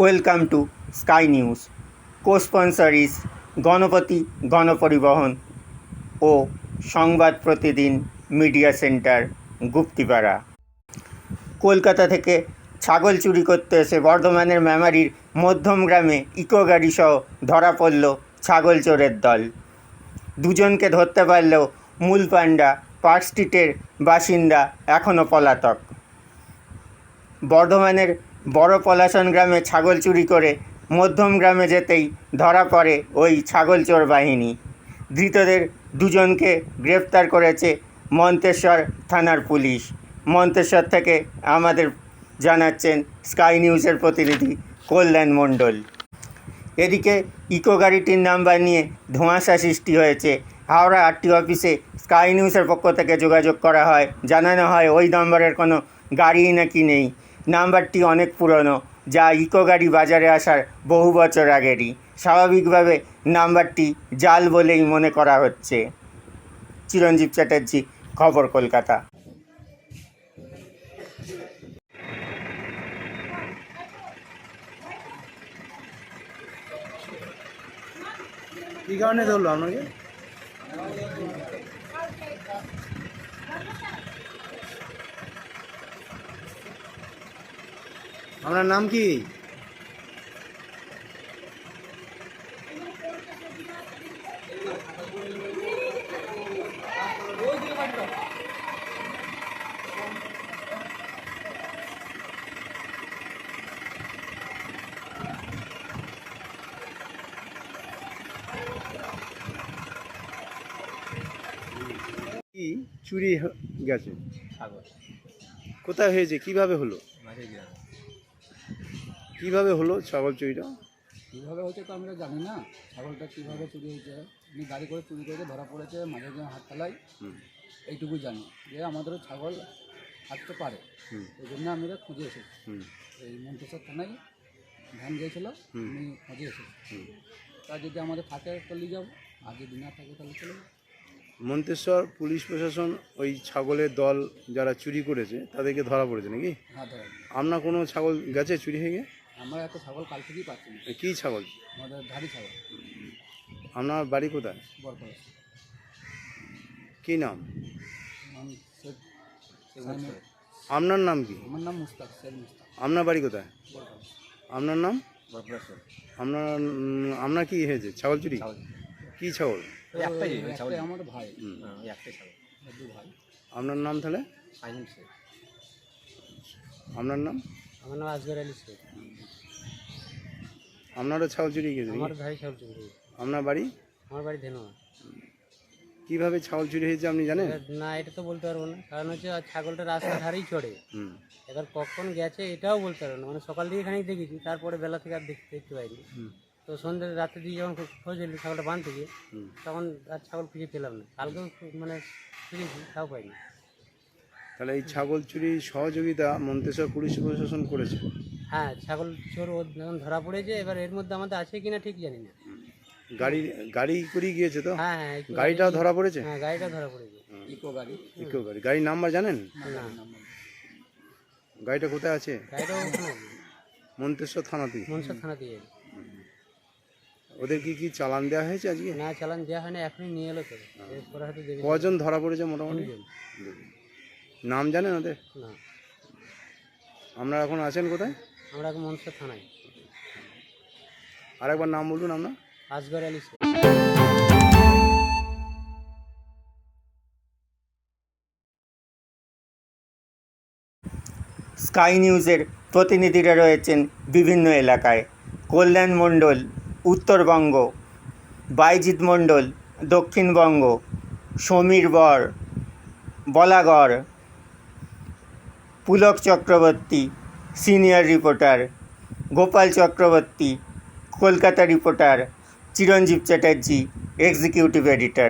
Welcome to Sky News. Co sponsor is Ganapati গণপরিবহন ও সংবাদ প্রতিদিন মিডিয়া সেন্টার, গুপ্তিপাড়া। কলকাতা থেকে ছাগল চুরি করতে এসে বর্ধমানের মেমারির মধ্যম গ্রামে ইকো গাড়ি সহ ধরা পড়ল ছাগল চোরের দল। দুজনকে ধরতে পারলেও মূল পাণ্ডা পার্ক স্ট্রিটের বাসিন্দা এখনও পলাতক। বর্ধমানের বড় পলাশন গ্রামে ছাগল চুরি করে মধ্যম গ্রামে যেতেই ধরা পড়ে ওই ছাগল চোর বাহিনী। ধৃতদের দুজনকে গ্রেপ্তার করেছে মন্তেশ্বর থানার পুলিশ। মন্তেশ্বর থেকে আমাদের জানাচ্ছেন স্কাই নিউজের প্রতিনিধি কল্যাণ মণ্ডল। এদিকে ইকো গাড়িটির নাম্বার নিয়ে ধোঁয়াশা সৃষ্টি হয়েছে। হাওড়া আরটি অফিসে স্কাই নিউজের পক্ষ থেকে যোগাযোগ করা হয়। জানানো হয়, ওই নম্বরের কোনো গাড়িই নাকি নেই। নাম্বারটি অনেক পুরনো, যা ইকো গাড়ি বাজারে আসার বহু বছর আগেরই। স্বাভাবিকভাবে নাম্বারটি জাল বলেই মনে করা হচ্ছে। চিরঞ্জীব চ্যাটার্জি, খবর কলকাতা। কি কারণে ধরলো আপনাকে? আপনার নাম কি? কি চুরি গেছে। কোথায় হয়েছে? কীভাবে হলো? কীভাবে হলো ছাগল চুরিটা কীভাবে হচ্ছে তো আমরা জানি না ছাগলটা কীভাবে চুরি হয়েছে। উনি গাড়ি করে চুরি করে ধরা পড়েছে মাঝে গ্রাম হাততলায় হুম। এইটুকু জানি যে আমাদেরও ছাগল থাকতে পারে। এই জন্য আমরা খুঁজে এসেছি। এই মন্তেশ্বর থানায় ধান গিয়েছিল। আমি খুঁজে এসেছি। তা যদি আমাদের থাকে চলে যাব আর যদি না থাকে তাহলে চলে যাব। মন্তেশ্বর পুলিশ প্রশাসন ওই ছাগলের দল যারা চুরি করেছে তাদেরকে ধরা পড়েছে নাকি? হ্যাঁ আপনার কোনো ছাগল গেছে চুরি হয়ে গিয়ে? আমরা এত ছাগল কাল থেকেই পাচ্ছি না। কী ছাগল? আমাদের ধাড়ি ছাগল। আপনার বাড়ি কোথায়? বড় কী নাম? আমি শেখ শেখ- আপনার নাম কি? আমার নাম মুস্তাক শেখ মুস্তাক। আপনার বাড়ি কোথায়? আপনার নাম? আপনার আপনার কি হয়েছে? ছাগল চুরি? কী ছাগল? একটাই একটাই আমার ভাই। একটাই ছাগল। দু ভাই। আপনার নাম তাহলে? শেখ আপনার নাম? আমার নাম আজগর আলী শেখ আপনারও ছাগল চুরি গেছে আমার ভাই ছাগল চুরি আপনার বাড়ি? আমার বাড়ি ধেনুয়া। কীভাবে ছাগল চুরি হয়েছে আপনি জানেন? না এটা তো বলতে পারব না। কারণ হচ্ছে আর ছাগলটা রাস্তার ধারেই চড়ে। হুম। এবার কখন গেছে এটাও বলতে পারব না। মানে সকাল দিকে খানিক দেখেছি তারপরে বেলা থেকে আর দেখতে দেখতে পাইনি। হুম। তো সন্ধ্যে রাত্রে দিকে যখন খো- খোঁজ এলি ছাগলটা বাঁধতে গিয়ে হুম। তখন আর ছাগল খুঁজে পেলাম না। কালকেও খু- মানে খুঁজেছি তাও পাইনি। তাহলে এই ছাগল চুরি সহযোগিতা মন্তেশ্বর পুলিশ প্রশাসন করেছে। হ্যাঁ ছাগল চোর ও যখন ধরা পড়েছে এবার এর মধ্যে আমাদের আছে কিনা ঠিক জানি না। গাড়ি গাড়ি করেই গিয়েছে তো? হ্যাঁ হ্যাঁ গাড়িটাও ধরা পড়েছে? হ্যাঁ গাড়িটা ধরা পড়েছে। ইকো গাড়ি। ইকো গাড়ি। গাড়ির নাম্বার জানেন? না। গাড়িটা কোথায় আছে? গাড়িটা ওখানে মন্তেশ্বর থানাতেই। মনসা থানা দিয়ে ওদের কি কি চালান দেওয়া হয়েছে আজকে? না চালান দেওয়া হয় না এখনই নিয়ে এলো তো। এরপরে হয়তো দেবে। কজন ধরা পড়েছে মোটামুটি? নাম জানেন ওদের? না। আপনারা এখন আছেন কোথায়? আমরা এখন মনসা থানায়। আরেকবার নাম বলুন আপনার? আসগর আলী। স্কাই নিউজের প্রতিনিধিরা রয়েছেন বিভিন্ন এলাকায়। কল্যাণ মণ্ডল উত্তরবঙ্গ বাইজিৎ মণ্ডল দক্ষিণবঙ্গ সমীর বর Balagarh Pulak Chakraborty senior reporter Gopal Chakraborty Kolkata reporter Chiranjeev Chatterjee executive editor.